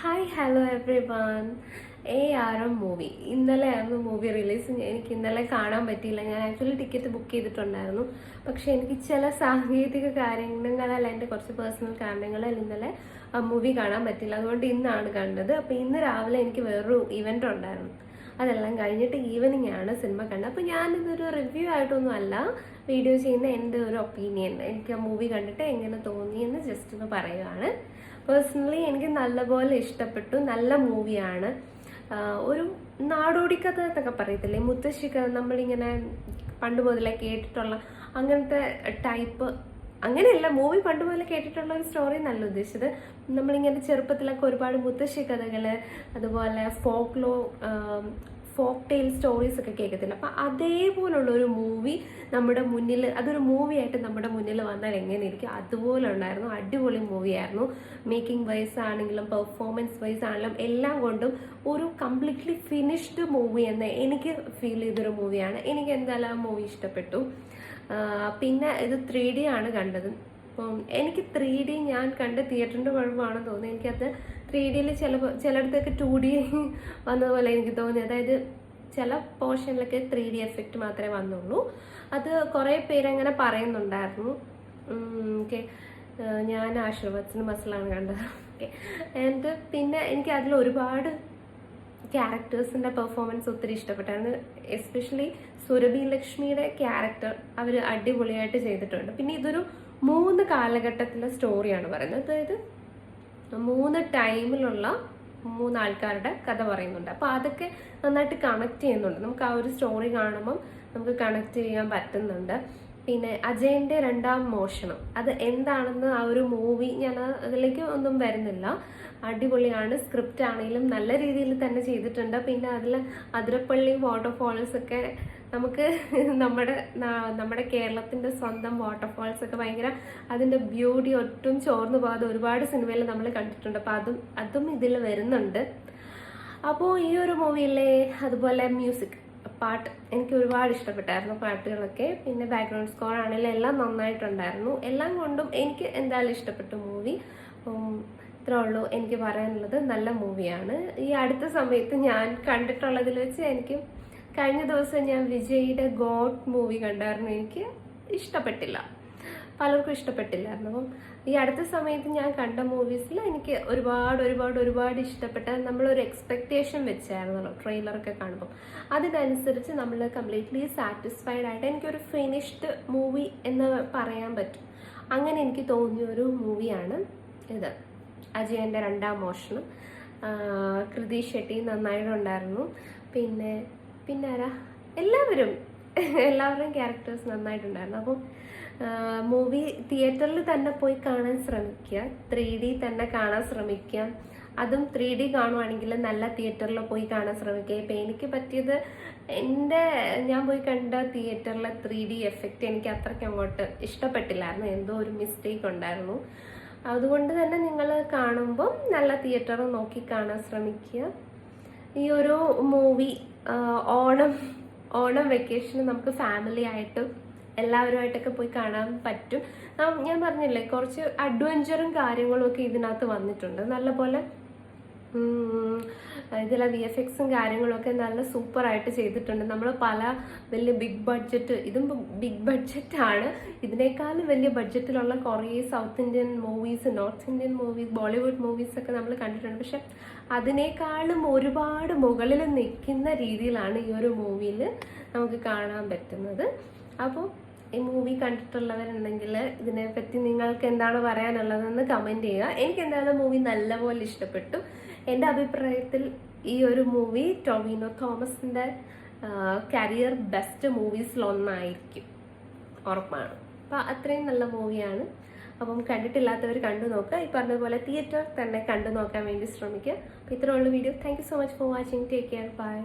Hi hello everyone A R M movie ഇന്നലെ ആയിരുന്നു movie release എനിക്ക് ഇന്നലെ കാണാൻ പറ്റിയില്ല. ഞാൻ ആക്ച്വലി ടിക്കറ്റ് ബുക്ക് ചെയ്തിട്ടുണ്ടായിരുന്നു. പക്ഷെ എനിക്ക് ചില സാങ്കേതിക കാര്യങ്ങളാൽ എന്റെ കുറച്ച് പേഴ്സണൽ കാരണങ്ങളാൽ ഇന്നലെ മൂവി കാണാൻ പറ്റില്ല അതുകൊണ്ട് ഇന്നാണ് കണ്ടത്. അപ്പോൾ ഇന്ന് രാവിലെ എനിക്ക് വേറൊരു ഇവന്റ് ഉണ്ടായിരുന്നു. അതെല്ലാം കഴിഞ്ഞിട്ട് ഈവനിങ് ആണ് സിനിമ കണ്ടത്. അപ്പോൾ ഞാനിതൊരു റിവ്യൂ ആയിട്ടൊന്നും അല്ല വീഡിയോ ചെയ്യുന്ന എന്റെ ഒരു ഒപ്പീനിയൻ എനിക്ക് ആ മൂവി കണ്ടിട്ട് എങ്ങനെ തോന്നിയെന്ന് ജസ്റ്റ് ഒന്ന് പറയുകയാണ് പേഴ്സണലി എനിക്ക് നല്ലപോലെ ഇഷ്ടപ്പെട്ടു. നല്ല മൂവിയാണ് ഒരു നാടോടിക്കഥ എന്നൊക്കെ പറയത്തില്ലേ? മുത്തശ്ശി കഥ നമ്മളിങ്ങനെ പണ്ട് മുതലേ കേട്ടിട്ടുള്ള അങ്ങനത്തെ ടൈപ്പ് അങ്ങനെയല്ല മൂവി പണ്ട് മുതലേ കേട്ടിട്ടുള്ള ഒരു സ്റ്റോറി നല്ല ഉദ്ദേശിച്ചത്. നമ്മളിങ്ങനെ ചെറുപ്പത്തിലൊക്കെ ഒരുപാട് മുത്തശ്ശി കഥകൾ അതുപോലെ ഫോക്ലോ ഫോക്ക് ടെയിൽ സ്റ്റോറീസ് ഒക്കെ കേൾക്കത്തില്ല. അപ്പം അതേപോലുള്ള ഒരു മൂവി നമ്മുടെ മുന്നിൽ അതൊരു മൂവിയായിട്ട് നമ്മുടെ മുന്നിൽ വന്നാൽ എങ്ങനെ ഇരിക്കും? അതുപോലെ ഉണ്ടായിരുന്നു അടിപൊളി മൂവിയായിരുന്നു മേക്കിംഗ് വൈസ് ആണെങ്കിലും പെർഫോമൻസ് വൈസ് ആണെങ്കിലും എല്ലാം കൊണ്ടും ഒരു കംപ്ലീറ്റ്ലി ഫിനിഷ്ഡ് മൂവി എന്ന് എനിക്ക് ഫീൽ ചെയ്തൊരു മൂവിയാണ് എനിക്ക് എന്തായാലും ആ മൂവി ഇഷ്ടപ്പെട്ടു. പിന്നെ ഇത് ത്രീ ഡി ആണ് കണ്ടത്. അപ്പം എനിക്ക് ത്രീ ഡി ഞാൻ കണ്ട തിയേറ്ററിന്റെ കുഴപ്പമാണെന്ന് തോന്നുന്നു. എനിക്കത് ത്രീ ഡിയിൽ ചില ചിലയിടത്തൊക്കെ ടു ഡി വന്നതുപോലെ എനിക്ക് തോന്നി. അതായത് ചില പോർഷനിലൊക്കെ ത്രീ ഡി എഫക്റ്റ് മാത്രമേ വന്നുള്ളൂ. അത് കുറേ പേരങ്ങനെ പറയുന്നുണ്ടായിരുന്നു. ഓക്കെ. ഞാൻ ആശീർവാദത്തിന് മസിലാണ് കണ്ടത്. ഓക്കെ. ആൻഡ് പിന്നെ എനിക്ക് അതിൽ ഒരുപാട് ക്യാരക്ടേഴ്സിന്റെ പെർഫോമൻസ് ഒത്തിരി ഇഷ്ടപ്പെട്ടായിരുന്നു. എസ്പെഷ്യലി സുരഭി ലക്ഷ്മിയുടെ ക്യാരക്ടർ അവർ അടിപൊളിയായിട്ട് ചെയ്തിട്ടുണ്ട്. പിന്നെ ഇതൊരു മൂന്ന് കാലഘട്ടത്തിലെ സ്റ്റോറിയാണ് പറയുന്നത്. അതായത് മൂന്ന് ടൈമിലുള്ള മൂന്ന് ആൾക്കാരുടെ കഥ പറയുന്നുണ്ട്. അപ്പോൾ അതൊക്കെ നന്നായിട്ട് കണക്ട് ചെയ്യുന്നുണ്ട്. നമുക്ക് ആ ഒരു സ്റ്റോറി കാണുമ്പം നമുക്ക് കണക്ട് ചെയ്യാൻ പറ്റുന്നുണ്ട്. പിന്നെ അജയന്റെ രണ്ടാം മോഷണം. അത് എന്താണെന്ന് ആ ഒരു മൂവി ഞാൻ അതിലേക്ക് ഒന്നും വരുന്നില്ല. അടിപൊളിയാണ്. സ്ക്രിപ്റ്റ് ആണെങ്കിലും നല്ല രീതിയിൽ തന്നെ ചെയ്തിട്ടുണ്ട്. പിന്നെ അതിൽ അതിരപ്പള്ളി വാട്ടർഫോൾസ് ഒക്കെ നമുക്ക് നമ്മുടെ നമ്മുടെ കേരളത്തിന്റെ സ്വന്തം വാട്ടർഫോൾസ് ഒക്കെ ഭയങ്കര അതിന്റെ ബ്യൂട്ടി ഒട്ടും ചോർന്നു പോകാതെ ഒരുപാട് സിനിമയിൽ നമ്മൾ കണ്ടിട്ടുണ്ട്. അപ്പോൾ അതും അതും ഇതിൽ വരുന്നുണ്ട്. അപ്പോൾ ഈ ഒരു മൂവിയിലെ അതുപോലെ മ്യൂസിക് പാട്ട് എനിക്ക് ഒരുപാട് ഇഷ്ടപ്പെട്ടായിരുന്നു പാട്ടുകളൊക്കെ. പിന്നെ ബാക്ക്ഗ്രൗണ്ട് സ്കോർ ആണെങ്കിലും എല്ലാം നന്നായിട്ടുണ്ടായിരുന്നു. എല്ലാം കൊണ്ടും എനിക്ക് എന്തായാലും ഇഷ്ടപ്പെട്ടു മൂവി ഇത്രേ ഉള്ളൂ എനിക്ക് പറയാനുള്ളത്. നല്ല മൂവിയാണ് ഈ അടുത്ത സമയത്ത് ഞാൻ കണ്ടിട്ടുള്ളതിൽ വെച്ച് എനിക്ക് കഴിഞ്ഞ ദിവസം ഞാൻ വിജയുടെ ഗോഡ് മൂവി കണ്ടായിരുന്നു. എനിക്ക് ഇഷ്ടപ്പെട്ടില്ല. പലർക്കും ഇഷ്ടപ്പെട്ടില്ലായിരുന്നു. അപ്പം ഈ അടുത്ത സമയത്ത് ഞാൻ കണ്ട മൂവീസിൽ എനിക്ക് ഒരുപാട് ഒരുപാട് ഒരുപാട് ഇഷ്ടപ്പെട്ട നമ്മളൊരു എക്സ്പെക്റ്റേഷൻ വെച്ചായിരുന്നല്ലോ ട്രെയിലറൊക്കെ കാണുമ്പോൾ അതിനനുസരിച്ച് നമ്മൾ കംപ്ലീറ്റ്ലി സാറ്റിസ്ഫൈഡ് ആയിട്ട് എനിക്കൊരു ഫിനിഷ്ഡ് മൂവി എന്ന് പറയാൻ പറ്റും. അങ്ങനെ എനിക്ക് തോന്നിയ ഒരു മൂവിയാണ് ഇത്. അജയന്റെ രണ്ടാം മോഷണം. കൃതി ഷെട്ടി നന്നായിട്ടുണ്ടായിരുന്നു. പിന്നെ പിന്നെ ആരാ എല്ലാവരും എല്ലാവരുടെയും ക്യാരക്ടേഴ്സ് നന്നായിട്ടുണ്ടായിരുന്നു. അപ്പം മൂവി തിയേറ്ററിൽ തന്നെ പോയി കാണാൻ ശ്രമിക്കുക. ത്രീ ഡി തന്നെ കാണാൻ ശ്രമിക്കുക. അതും ത്രീ ഡി കാണുവാണെങ്കിൽ നല്ല തിയേറ്ററിൽ പോയി കാണാൻ ശ്രമിക്കുക. ഇപ്പം എനിക്ക് പറ്റിയത് എന്റെ ഞാൻ പോയി കണ്ട തിയേറ്ററിലെ ത്രീ ഡി എഫക്റ്റ് എനിക്ക് അത്രയ്ക്ക് അങ്ങോട്ട് ഇഷ്ടപ്പെട്ടില്ലായിരുന്നു. എന്തോ ഒരു മിസ്റ്റേക്ക് ഉണ്ടായിരുന്നു. അതുകൊണ്ട് തന്നെ നിങ്ങൾ കാണുമ്പം നല്ല തിയേറ്റർ നോക്കി കാണാൻ ശ്രമിക്കുക. ഈ ഒരു മൂവി ഓണം ഓണം വെക്കേഷന് നമുക്ക് ഫാമിലി ആയിട്ട് എല്ലാവരുമായിട്ടൊക്കെ പോയി കാണാൻ പറ്റും. ഞാൻ പറഞ്ഞില്ലേ കുറച്ച് അഡ്വഞ്ചറും കാര്യങ്ങളും ഒക്കെ ഇതിനകത്ത് വന്നിട്ടുണ്ട്. നല്ലപോലെ ഇതിലെ വി എഫ് എക്സും കാര്യങ്ങളൊക്കെ നല്ല സൂപ്പറായിട്ട് ചെയ്തിട്ടുണ്ട്. നമ്മൾ പല വലിയ ബിഗ് ബഡ്ജറ്റ് ഇതും ബിഗ് ബഡ്ജറ്റ് ആണ്. ഇതിനേക്കാളും വലിയ ബഡ്ജറ്റിലുള്ള കുറേ south Indian movies north Indian movies Bollywood movies ഒക്കെ നമ്മൾ കണ്ടിട്ടുണ്ട്. പക്ഷെ അതിനേക്കാളും ഒരുപാട് മുകളിൽ നിൽക്കുന്ന രീതിയിലാണ് ഈ ഒരു മൂവിയിൽ നമുക്ക് കാണാൻ പറ്റുന്നത്. അപ്പോൾ ഈ മൂവി കണ്ടിട്ടുള്ളവരുണ്ടെങ്കിൽ ഇതിനെപ്പറ്റി നിങ്ങൾക്ക് എന്താണ് പറയാനുള്ളതെന്ന് കമന്റ് ചെയ്യുക. എനിക്ക് എന്തായാലും മൂവി നല്ലപോലെ ഇഷ്ടപ്പെട്ടു? എന്റെ അഭിപ്രായത്തിൽ ഈ ഒരു മൂവി ടോമിനോ തോമസിന്റെ കരിയർ ബെസ്റ്റ് മൂവീസിലൊന്നായിരിക്കും ഉറപ്പാണ്. അപ്പോൾ അത്രയും നല്ല മൂവിയാണ് അപ്പം കണ്ടിട്ടില്ലാത്തവർ കണ്ടു നോക്കുക. ഈ പറഞ്ഞതുപോലെ തിയേറ്റർ തന്നെ കണ്ടു നോക്കാൻ വേണ്ടി ശ്രമിക്കുക. അപ്പോൾ ഇത്രയുള്ള video thank so much for watching take care bye